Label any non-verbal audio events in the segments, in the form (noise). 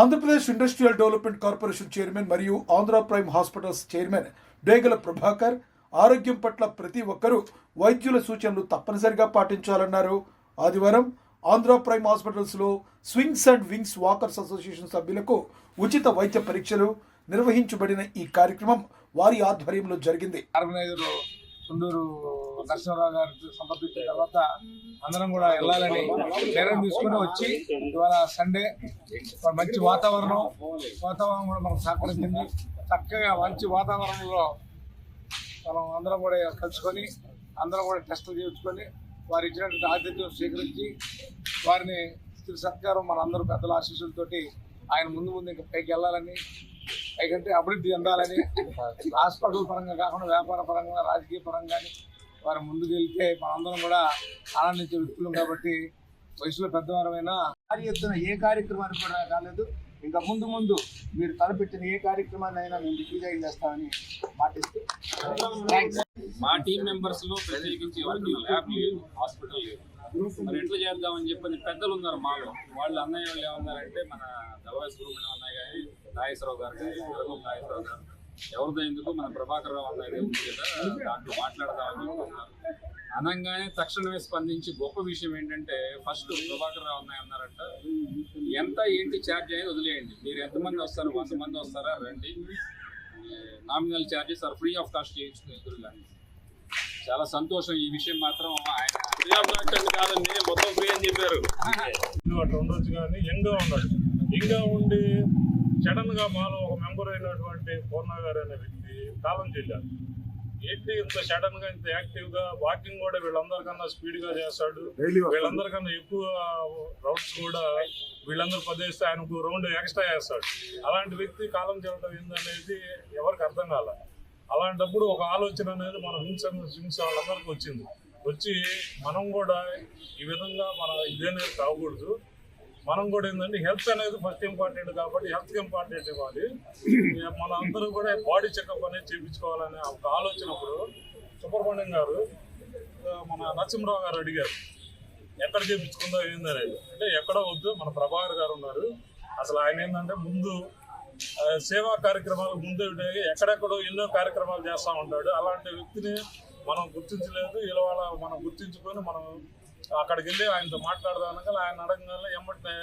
Andhra Pradesh industrial development corporation chairman మరియు Andhra prime hospitals chairman Degala Prabhakar ఆరోగ్యం పట్ల ప్రతి ఒక్కరూ వైద్యుల సూచనలు తప్పనిసరిగా పాటించాలన్నారు. ఆదివారం ఆంధ్ర ప్రైమ్ హాస్పిటల్స్లో swings and wings walkers association సభ్యులకు ఉచిత వైద్య పరీక్షలు నిర్వహించబడిన ఈ కార్యక్రమం వారి ఆధ్వర్యంలో జరిగింది. ఆర్గనైజర్ నరసింహరావు గారికి సమర్పించిన తర్వాత అందరం కూడా వెళ్ళాలని నిర్ణయం తీసుకుని వచ్చి ఇవాళ సండే మంచి వాతావరణం వాతావరణం కూడా మనకు సహకరించింది. చక్కగా మంచి వాతావరణంలో మనం అందరం కూడా కలుసుకొని అందరం కూడా టెస్టులు చేయించుకొని వారు ఇచ్చినటువంటి ఆతిథ్యం స్వీకరించి వారిని తిరు సత్కారం మన అందరూ పెద్దల ఆశీస్సులతోటి ఆయన ముందు ముందు ఇంకా పైకి వెళ్ళాలని పైకంటే అభివృద్ధి చెందాలని హాస్పిటల్ పరంగా కాకుండా వ్యాపార పరంగా రాజకీయ పరంగా వారు ముందుకు వెళ్తే మనందరం కూడా ఆనందించే వ్యక్తులు కాబట్టి వయసులో పెద్దవారమైనా భారీ ఎత్తున ఏ కార్యక్రమానికి కూడా కాలేదు. ఇంకా ముందు ముందు మీరు తలపెట్టిన ఏ కార్యక్రమాన్ని అయినా మేము దిగ్విజయం చేస్తామని మాటిస్తూ మా టీం మెంబర్స్లో ప్రత్యేకించి వాళ్ళకి ల్యాబ్ లేదు హాస్పిటల్ లేదు. మరి ఎట్లా చేద్దామని చెప్పని పెద్దలు ఉన్నారు మాలో. వాళ్ళు అన్నయ్య వాళ్ళు ఏమన్నారంటే మన దళవాయి సుబ్రహ్మణ్యం అన్నయ్య గారి నాగేశ్వరరావు గారు కానీ నాగేశ్వరరావు గారు ఎవరిదో ఎందుకు మన ప్రభాకర్ రావు అన్నయ్య ఉంది కదా దాంట్లో మాట్లాడదామని అనగానే తక్షణమే స్పందించి గొప్ప విషయం ఏంటంటే ఫస్ట్ ప్రభాకర్ రావు అన్నయ్య అన్నారంట ఎంత ఏంటి ఛార్జ్ అనేది వదిలేయండి. మీరు ఎంతమంది వస్తారు? వంద మంది వస్తారా? రండి. Nominal charges or free of cost చేయించుకుని ఎదురుగా చాలా సంతోషం. ఈ విషయం మాత్రం ఆయన ఫ్రీ ఆఫ్ కాస్ట్ అని కాదండి మొత్తం ఫ్రీ అని చెప్పారు. (laughs) అట్లా ఉండొచ్చు కానీ యంగ్గా ఉన్నాడు యంగ్గా ఉండి సడన్గా మాలో ఒక మెంబర్ అయినటువంటి పూర్ణ గారు అనే వ్యక్తి కాలం చెల్లారు. ఏంటి ఇంత సడన్గా ఇంత యాక్టివ్గా వాకింగ్ కూడా వీళ్ళందరికన్నా స్పీడ్గా చేస్తాడు. వీళ్ళందరికన్నా ఎక్కువ రౌండ్స్ కూడా వీళ్ళందరూ పదేస్తే ఆయనకు రౌండ్ ఎక్స్ట్రా చేస్తాడు. అలాంటి వ్యక్తి కాలం చెల్లడం ఏందనేది ఎవరికి అర్థం కాల. అలాంటప్పుడు ఒక ఆలోచన అనేది మన హింస హింస వాళ్ళందరికీ వచ్చింది. వచ్చి మనం కూడా ఈ విధంగా మన ఇదేనేది కాకూడదు. మనం కూడా ఏంటంటే హెల్త్ అనేది ఫస్ట్ ఇంపార్టెంట్ కాబట్టి హెల్త్ ఇంపార్టెంట్ ఇవ్వాలి. మన అందరూ కూడా బాడీ చెకప్ అనేది చేయించుకోవాలనే ఒక ఆలోచనప్పుడు సుబ్రహ్మణ్యం గారు మన నరసింహరావు గారు అడిగారు ఎక్కడ చేయించుకుందో ఏందనేది అంటే ఎక్కడ వద్దు మన ప్రభాకర్ గారు ఉన్నారు. అసలు ఆయన ఏంటంటే ముందు సేవా కార్యక్రమాలు ముందు ఎక్కడెక్కడో ఎన్నో కార్యక్రమాలు చేస్తూ ఉంటాడు. అలాంటి వ్యక్తిని మనం గుర్తించలేదు. ఇలా మనం గుర్తించుకొని మనం అక్కడికి వెళ్ళి ఆయనతో మాట్లాడదాం అనగా ఆయన అడగగానే ఏమంటే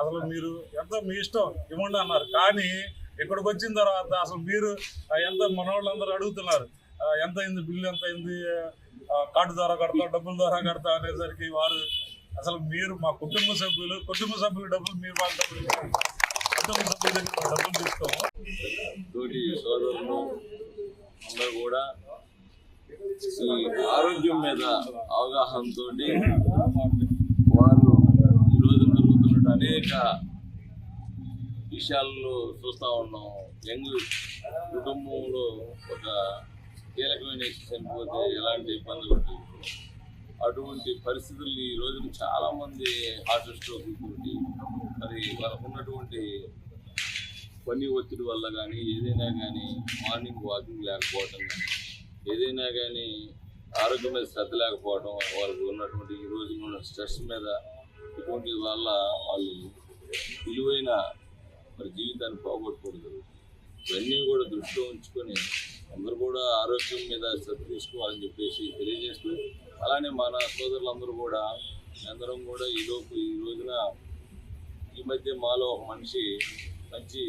అసలు మీరు ఎంత మీ ఇష్టం ఇవ్వండి అన్నారు. కానీ ఇక్కడికి వచ్చిన తర్వాత అసలు మీరు ఎంత మనవాళ్ళందరూ అడుగుతున్నారు. ఎంత అయింది బిల్లు ఎంత అయింది? కార్డు ద్వారా కడతా డబ్బుల ద్వారా కడతా అనేసరికి వారు అసలు మీరు మా కుటుంబ సభ్యులు కుటుంబ సభ్యుల డబ్బులు మీరు వాళ్ళ డబ్బులు కుటుంబ సభ్యులు డబ్బులు తీసుకోము. తోటి సోదరులు అందరూ కూడా ఈ ఆరోగ్యం మీద అవగాహనతో వారు ఈరోజు జరుగుతున్న అనేక విషయాల్లో చూస్తూ ఉన్నాం. యంగ్ కుటుంబంలో ఒక కీలకమైన చనిపోతే ఎలాంటి ఇబ్బందులు ఉంటుంది అటువంటి పరిస్థితులు ఈ రోజున చాలామంది హార్ట్ స్ట్రోక్ తోటి మరి వాళ్ళకు ఉన్నటువంటి పని ఒత్తిడి వల్ల కానీ ఏదైనా కానీ మార్నింగ్ వాకింగ్ లేకపోవటం కానీ ఏదైనా కానీ ఆరోగ్యం మీద శ్రద్ధ లేకపోవడం వాళ్ళకు ఉన్నటువంటి ఈ రోజు ఉన్న స్ట్రెస్ మీద ఇటువంటి వల్ల వాళ్ళు విలువైన మరి జీవితాన్ని పోగొట్టుకూడదు ఇవన్నీ కూడా దృష్టిలో ఉంచుకొని అందరూ కూడా ఆరోగ్యం మీద శ్రద్ధ తీసుకోవాలని చెప్పేసి తెలియజేస్తూ అలానే మన సోదరులందరూ కూడా అందరం కూడా ఈలోపు ఈ రోజున ఈ మధ్య మాలో ఒక మనిషి మంచి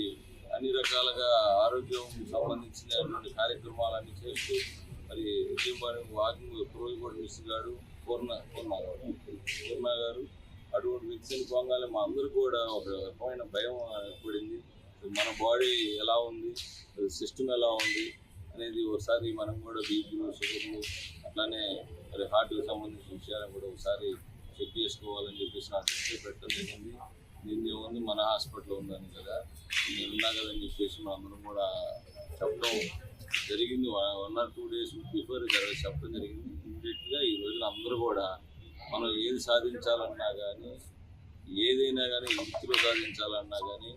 అన్ని రకాలుగా ఆరోగ్యం సంబంధించినటువంటి కార్యక్రమాలన్నీ చేస్తూ మరి ఉద్యమాన్ని వాకింగ్ రోజు కూడా మిస్ గారు పూర్ణ పూర్ణ పూర్ణ గారు అటువంటి వ్యక్తిని పొంగాలి మా అందరూ కూడా ఒక రకమైన భయం ఏర్పడింది మన బాడీ ఎలా ఉంది? సిస్టమ్ ఎలా ఉంది? అనేది ఒకసారి మనం కూడా బీపీలు షుగర్లు అట్లానే మరి హార్ట్కి సంబంధించిన విషయాలను కూడా ఒకసారి చెక్ చేసుకోవాలని చెప్పేసి నాకు దృష్టి పెట్టడం జరిగింది. నేను ఏముంది మన హాస్పిటల్ ఉందని కదా. నేను ఉన్నా కదని చెప్పేసి మనందరం అందరం కూడా చెప్పడం జరిగింది. One or two days before చెప్పడం జరిగింది. ఇమీడియట్గా ఈ రోజున అందరూ కూడా మనం ఏది సాధించాలన్నా కానీ ఏదైనా కానీ వృత్తిలో సాధించాలన్నా కానీ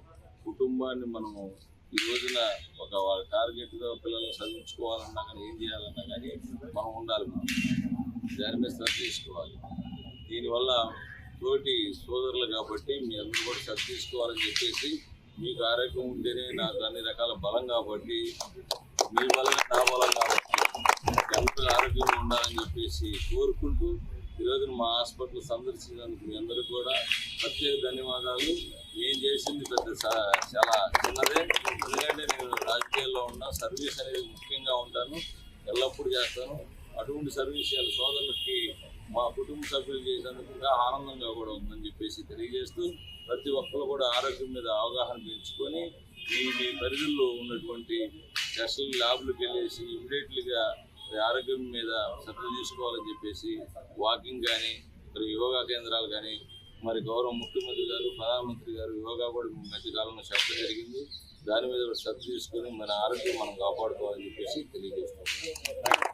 కుటుంబాన్ని మనము ఈ రోజున ఒక వాళ్ళ టార్గెట్గా పిల్లలు చదివించుకోవాలన్నా కానీ ఏం చేయాలన్నా కానీ మనం ఉండాలి మనం. దాని మీద శ్రద్ధ తీసుకోవాలి. దీనివల్ల తోటి సోదరులు కాబట్టి మీ అందరూ కూడా శ్రద్ధ తీసుకోవాలని చెప్పేసి మీకు ఆరోగ్యం ఉంటేనే నాకు అన్ని రకాల బలం కాబట్టి మీ బలం నా బలం కాబట్టి ఎంత ఆరోగ్యంగా ఉండాలని చెప్పేసి కోరుకుంటూ ఈరోజు మా హాస్పిటల్ సందర్శించినందుకు మీ అందరూ కూడా ప్రత్యేక ధన్యవాదాలు. నేను చేసింది పెద్ద చాలా చిన్నదే. ఎందుకంటే నేను రాజకీయాల్లో ఉన్నా సర్వీస్ అనేది ముఖ్యంగా ఉంటాను. ఎల్లప్పుడూ చేస్తాను. అటువంటి సర్వీస్ చేయాలి. సోదరులకి మా కుటుంబ సభ్యులు చేసినందుకు ఆనందంగా కూడా ఉందని చెప్పేసి తెలియజేస్తూ ప్రతి ఒక్కరు కూడా ఆరోగ్యం మీద అవగాహన పెంచుకొని మీ మీ పరిధుల్లో ఉన్నటువంటి టెస్టులు ల్యాబ్లకు వెళ్ళేసి ఇమ్మీడియట్లీగా ఆరోగ్యం మీద శ్రద్ధ తీసుకోవాలని చెప్పేసి వాకింగ్ కానీ మరి యోగా కేంద్రాలు కానీ మరి గౌరవ ముఖ్యమంత్రి గారు ప్రధానమంత్రి గారు యోగా కూడా ఈ మధ్య కాలంలో చెప్పడం జరిగింది. దాని మీద శ్రద్ధ తీసుకొని మన ఆరోగ్యం మనం కాపాడుకోవాలని చెప్పేసి తెలియజేస్తున్నాం.